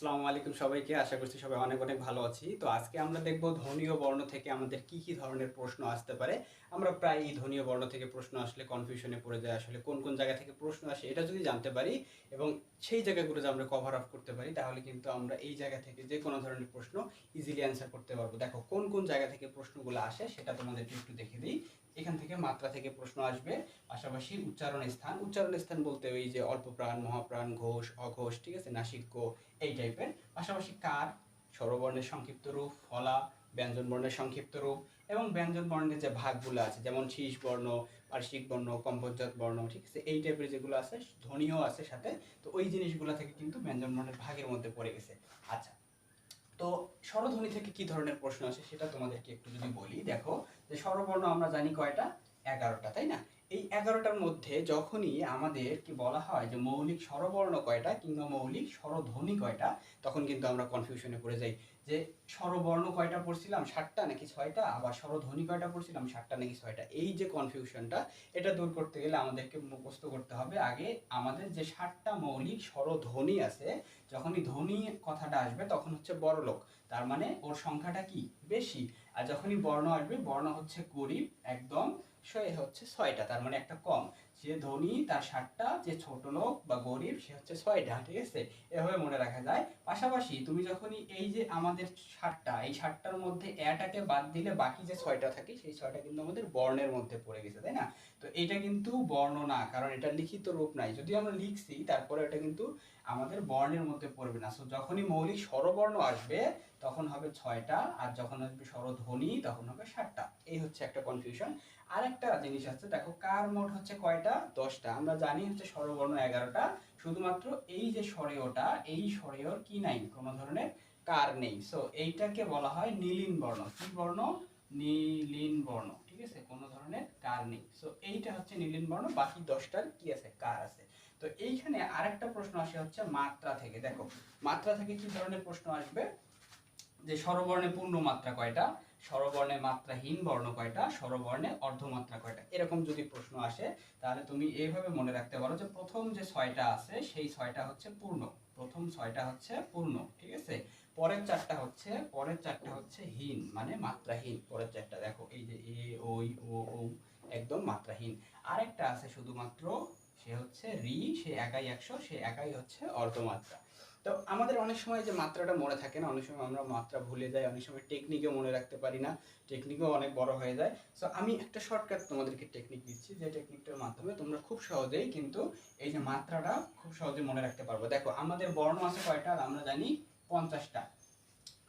আসসালামু আলাইকুম সবাইকে। আশা করছি সবাই অনেক অনেক ভালো আছি। তো আজকে আমরা দেখব ধনীয় বর্ণ থেকে আমাদের কি কি ধরনের প্রশ্ন আসতে পারে। আমরা প্রায় এই ধনীয় বর্ণ থেকে প্রশ্ন আসলে কনফিউশনে পড়ে যায় আসলে কোন কোন জায়গা থেকে প্রশ্ন আসে এটা যদি জানতে পারি এবং সেই জায়গাগুলো যদি আমরা কভার আপ করতে পারি, তাহলে কিন্তু আমরা এই জায়গা থেকে যে কোনো ধরনের প্রশ্ন ইজিলি অ্যান্সার করতে পারব। দেখো, কোন কোন জায়গা থেকে প্রশ্নগুলো আসে সেটা তোমাদেরকে একটু দেখে দিই। এখান থেকে মাত্রা থেকে প্রশ্ন আসবে। পাশাপাশি উচ্চারণ স্থান। উচ্চারণ স্থান বলতে ওই যে অল্প প্রাণ মহাপ্রাণ, ঘোষ, অঘোষ, ঠিক আছে? নাসিক্য, এই টাইপের পাশাপাশি কার? স্বরবর্ণের সংক্ষিপ্ত রূপ, ফলা ব্যঞ্জন বর্ণের সংক্ষিপ্ত রূপ এবং ব্যঞ্জন বর্ণের যে ভাগগুলো আছে, যেমন শীষ বর্ণ পার্শ্বিক বর্ণ কম্পোজাত বর্ণ, ঠিক আছে? এই টাইপের যেগুলো আছে, ধ্বনিও আছে সাথে। তো ওই জিনিসগুলো থেকে কিন্তু ব্যঞ্জন বর্ণের ভাগের মধ্যে পড়ে গেছে। আচ্ছা স্বরধ্বনি থেকে কি ধরনের প্রশ্ন আসে সেটা তোমাদেরকে একটু যদি বলি, দেখো যে স্বরবর্ণ আমরা জানি কয়টা? এগারোটা, তাই না? এই এগারোটার মধ্যে যখনই আমাদের কি বলা হয় যে মৌলিক স্বরবর্ণ কয়টা কিংবা মৌলিক স্বরধ্বনি কয়টা, তখন কিন্তু আমরা কনফিউশনে পড়ে যাই যে স্বরবর্ণ কয়টা পড়ছিলাম? ষাটটা নাকি ছয়টা? আবার স্বরধ্বনি কয়টা পড়ছিলাম? ষাটটা নাকি ছয়টা? এই যে কনফিউশনটা এটা দূর করতে গেলে আমাদেরকে মুখস্থ করতে হবে। আগে আমাদের যে ষাটটা মৌলিক স্বরধ্বনি আছে, যখনই ধ্বনি কথাটা আসবে, তখন হচ্ছে বড় লোক তার মানে ওর সংখ্যাটা কি? বেশি। আর যখনই বর্ণ আসবে, বর্ণ হচ্ছে গরিব, একদম সে হচ্ছে ছয়টা তার মানে একটা কম। যে ধনী, তার ষাটটা যে ছোট লোক বা গরিব, সে হচ্ছে ছয়টা, ঠিক আছে? এভাবে মনে রাখা যায়। পাশাপাশি তুমি যখনই এই যে আমাদের ষাটটা এই ষাটটার মধ্যে এটাকে বাদ দিলে বাকি যে ছয়টা থাকে, সেই ছয়টা কিন্তু আমাদের বর্ণের মধ্যে পড়ে গেছে, তাই না? তো এটা কিন্তু বর্ণ না, কারণ এটা লিখিত রূপ নাই। যদি আমরা লিখছি, তারপরে এটা কিন্তু আমাদের বর্ণের মধ্যে পড়বে না। সো যখনই মৌলিক স্বরবর্ণ আসবে, তখন হবে ছয়টা, আর যখন আসবে স্বরধ্বনি, তখন হবে ষাটটা এই হচ্ছে একটা কনফিউশন আর একটা জিনিস আছে, দেখো, কার মোট হচ্ছে কয়টা? দশটা আমরা জানি হচ্ছে স্বরবর্ণ এগারোটা। শুধুমাত্র এই যে স্বরেয়টা, এই স্বরেয়র কি নাই? কোনো ধরনের কার নেই। সো এইটাকে বলা হয় নীলিন বর্ণ। কি বর্ণ? নীলিন বর্ণ। ঠিক আছে? কোনো ধরনের কার নেই। সো এইটা হচ্ছে নীলিন বর্ণ। বাকি দশটার কি আছে? কার আছে? তো এইখানে আরেকটা প্রশ্ন আসে হচ্ছে মাত্রা থেকে। দেখো, মাত্রা থেকে কি ধরনের প্রশ্ন আসবে? যে স্বরবর্ণে পূর্ণ মাত্রা কয়টা? স্বরবর্ণে মাত্রাহীন বর্ণ কয়টা? স্বরবর্ণে অর্ধমাত্রা কয়টা? এরকম যদি প্রশ্ন আসে, তাহলে তুমি এইভাবে মনে রাখতে পারো যে প্রথম যে ছয়টা আছে, সেই ছয়টা হচ্ছে পূর্ণ। প্রথম ছয়টা হচ্ছে পূর্ণ, ঠিক আছে? পরের চারটা হচ্ছে, পরের চারটা হচ্ছে হীন মানে মাত্রাহীন। পরের চারটা দেখো, এই যে এ, ওই, ও ও একদম মাত্রাহীন। আরেকটা আছে শুধুমাত্র, সে হচ্ছে রি, সে একাই একশো, সে একাই হচ্ছে অর্ধমাত্রা। তো আমাদের অনেক সময় যে মাত্রাটা মনে থাকে না, অনেক সময় আমরা মাত্রা ভুলে যাই, অনেক সময় টেকনিকও মনে রাখতে পারি না টেকনিকও অনেক বড় হয়ে যায়। সো আমি একটা শর্টকাট তোমাদেরকে টেকনিক দিচ্ছি, যে টেকনিকটার মাধ্যমে তোমরা খুব সহজেই কিন্তু এই যে মাত্রাটা খুব সহজে মনে রাখতে পারব। দেখো, আমাদের বর্ণ আছে কয়টা? আমরা জানি পঞ্চাশটা।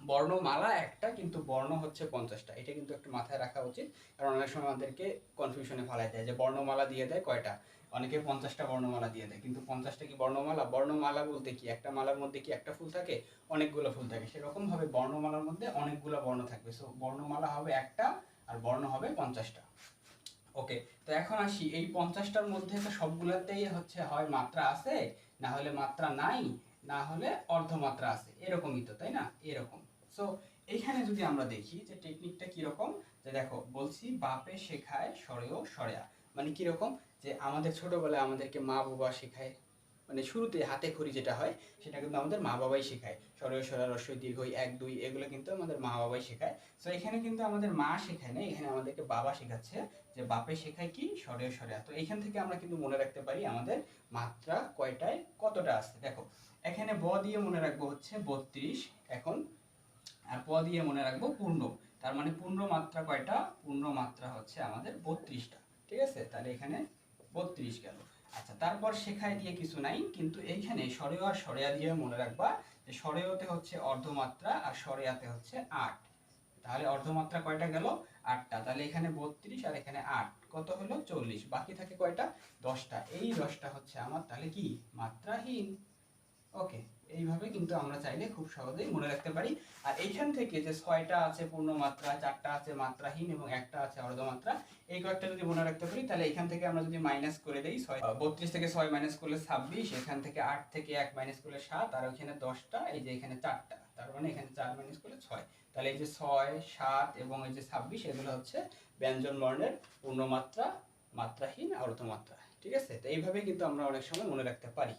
বর্ণমালা একটা, কিন্তু বর্ণ হচ্ছে পঞ্চাশটা। এটা কিন্তু একটু মাথায় রাখা উচিত, কারণ অনেক সময় আমাদেরকে কনফিউশনে ফেলাই দেয় যে বর্ণমালা দিয়ে দেয় কয়টা? অনেকে পঞ্চাশটা বর্ণমালা দিয়ে দেয়, কিন্তু পঞ্চাশটা কি বর্ণমালা? বর্ণমালা বলতে কি? একটা মালার মধ্যে কি একটা ফুল থাকে? অনেকগুলো ফুল থাকে। সেরকম ভাবে বর্ণমালার মধ্যে অনেকগুলো বর্ণ থাকবে। সো বর্ণমালা হবে একটা আর বর্ণ হবে পঞ্চাশটা। ওকে তো এখন আসি। এই পঞ্চাশটার মধ্যে তো সবগুলোতেই হচ্ছে, হয় মাত্রা আছে, না হলে মাত্রা নাই, না হলে অর্ধমাত্রা আছে। এরকমই তো, তাই না? এরকম। সো এইখানে যদি আমরা দেখি যে টেকনিকটা কীরকম, যে দেখো, বলছি বাপে শেখায়, সরেও সরেয়া। মানে কীরকম? যে আমাদের ছোটবেলায় আমাদেরকে মা বাবা শেখায়। মানে শুরুতে হাতে খড়ি যেটা হয়, সেটা কিন্তু আমাদের মা বাবাই শেখায়। সরয় সরা রস্বই দীর্ঘই, এক, দুই, এগুলো কিন্তু আমাদের মা বাবাই শেখায়। সো এখানে কিন্তু আমাদের মা শেখায় না, এখানে আমাদেরকে বাবা শেখাচ্ছে যে বাপে শেখায় কি সরয় সরেয়া। তো এখান থেকে আমরা কিন্তু মনে রাখতে পারি আমাদের মাত্রা কয়টায়, কতটা আছে? দেখো, এখানে ব দিয়ে মনে রাখব হচ্ছে বত্রিশ, এখন প দিয়ে মনে রাখব পূর্ণ। তার মানে পূর্ণ মাত্রা কয়টা? পূর্ণ মাত্রা হচ্ছে আমাদের বত্রিশটা। ঠিক আছে? তাহলে এখানে বত্রিশ গেল। আচ্ছা তারপর শেখায় দিয়ে কিছু নাই, কিন্তু এইখানে সরেয় আর সরেয়া দিয়ে মনে রাখবা যে সরেয়তে হচ্ছে অর্ধমাত্রা আর সরেয়াতে হচ্ছে আট। তাহলে অর্ধমাত্রা কয়টা গেল? আটটা। তাহলে এখানে বত্রিশ আর এখানে আট। কত হলো? চল্লিশ। বাকি থাকে কয়টা? দশটা। এই দশটা হচ্ছে আমার তাহলে কি? মাত্রাহীন। ওকে এইভাবে কিন্তু আমরা চাইলে খুব সহজেই মনে রাখতে পারি। আর এইখান থেকে যে ছয়টা আছে পূর্ণ মাত্রা চারটা আছে মাত্রাহীন এবং একটা আছে অর্ধমাত্রা, এই কয়েকটা যদি মনে রাখতে পারি, তাহলে এখান থেকে আমরা যদি মাইনাস করে দিই ছয় বত্রিশ থেকে ছয় মাইনাস করলে ছাব্বিশ, এখান থেকে আট থেকে এক মাইনাস করলে সাত, আর ওইখানে দশটা, এই যে এখানে চারটা, তার মানে এখানে চার মাইনাস করলে ছয়। তাহলে এই যে ছয়, সাত এবং এই যে ছাব্বিশ, এগুলো হচ্ছে ব্যঞ্জন বর্ণের পূর্ণমাত্রা, মাত্রাহীন, অর্ধমাত্রা, ঠিক আছে? তো এইভাবে কিন্তু আমরা অনেক সময় মনে রাখতে পারি।